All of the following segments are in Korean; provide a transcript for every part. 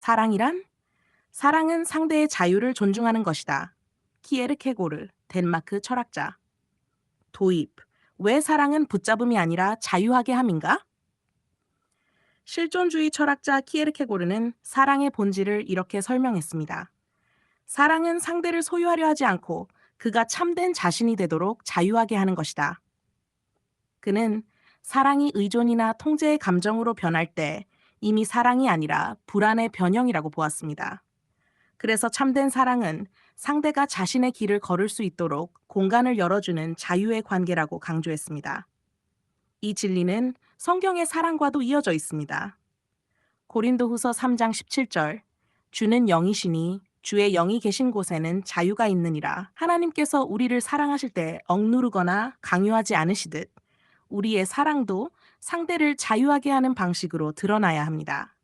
사랑이란? 사랑은 상대의 자유를 존중하는 것이다. 키에르 케고르, 덴마크 철학자. 도입. 왜 사랑은 붙잡음이 아니라 자유하게 함인가? 실존주의 철학자 키에르케고르는 사랑의 본질을 이렇게 설명했습니다. 사랑은 상대를 소유하려 하지 않고 그가 참된 자신이 되도록 자유하게 하는 것이다. 그는 사랑이 의존이나 통제의 감정으로 변할 때 이미 사랑이 아니라 불안의 변형이라고 보았습니다. 그래서 참된 사랑은 상대가 자신의 길을 걸을 수 있도록 공간을 열어주는 자유의 관계라고 강조했습니다. 이 진리는 성경의 사랑과도 이어져 있습니다. 고린도후서 3장 17절 주는 영이시니 주의 영이 계신 곳에는 자유가 있느니라. 하나님께서 우리를 사랑하실 때 억누르거나 강요하지 않으시듯 우리의 사랑도 상대를 자유하게 하는 방식으로 드러나야 합니다.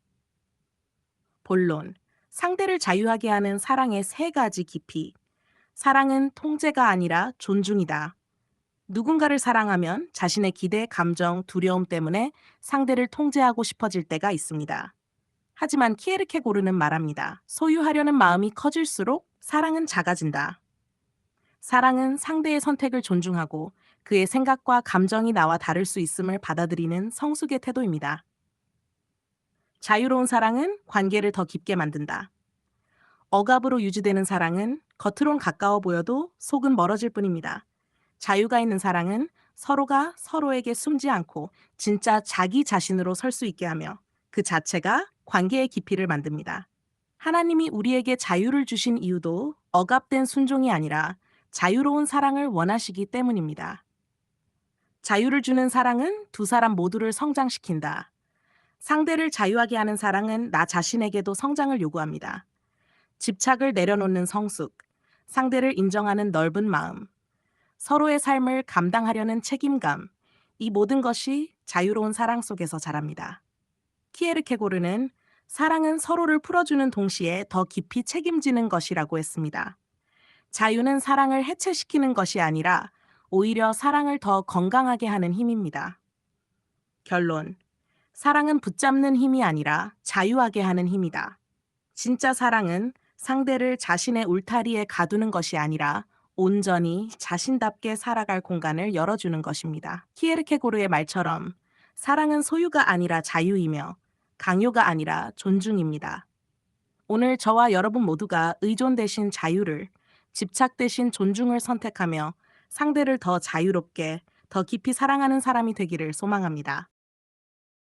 본론. 상대를 자유하게 하는 사랑의 세 가지 깊이. 사랑은 통제가 아니라 존중이다. 누군가를 사랑하면 자신의 기대, 감정, 두려움 때문에 상대를 통제하고 싶어질 때가 있습니다. 하지만 키에르케고르는 말합니다. 소유하려는 마음이 커질수록 사랑은 작아진다. 사랑은 상대의 선택을 존중하고 그의 생각과 감정이 나와 다를 수 있음을 받아들이는 성숙의 태도입니다. 자유로운 사랑은 관계를 더 깊게 만든다. 억압으로 유지되는 사랑은 겉으론 가까워 보여도 속은 멀어질 뿐입니다. 자유가 있는 사랑은 서로가 서로에게 숨지 않고 진짜 자기 자신으로 설 수 있게 하며 그 자체가 관계의 깊이를 만듭니다. 하나님이 우리에게 자유를 주신 이유도 억압된 순종이 아니라 자유로운 사랑을 원하시기 때문입니다. 자유를 주는 사랑은 두 사람 모두를 성장시킨다. 상대를 자유하게 하는 사랑은 나 자신에게도 성장을 요구합니다. 집착을 내려놓는 성숙, 상대를 인정하는 넓은 마음, 서로의 삶을 감당하려는 책임감, 이 모든 것이 자유로운 사랑 속에서 자랍니다. 키에르케고르는 사랑은 서로를 풀어주는 동시에 더 깊이 책임지는 것이라고 했습니다. 자유는 사랑을 해체시키는 것이 아니라 오히려 사랑을 더 건강하게 하는 힘입니다. 결론. 사랑은 붙잡는 힘이 아니라 자유하게 하는 힘이다. 진짜 사랑은 상대를 자신의 울타리에 가두는 것이 아니라 온전히 자신답게 살아갈 공간을 열어주는 것입니다. 키에르케고르의 말처럼 사랑은 소유가 아니라 자유이며 강요가 아니라 존중입니다. 오늘 저와 여러분 모두가 의존 대신 자유를, 집착 대신 존중을 선택하며 상대를 더 자유롭게, 더 깊이 사랑하는 사람이 되기를 소망합니다.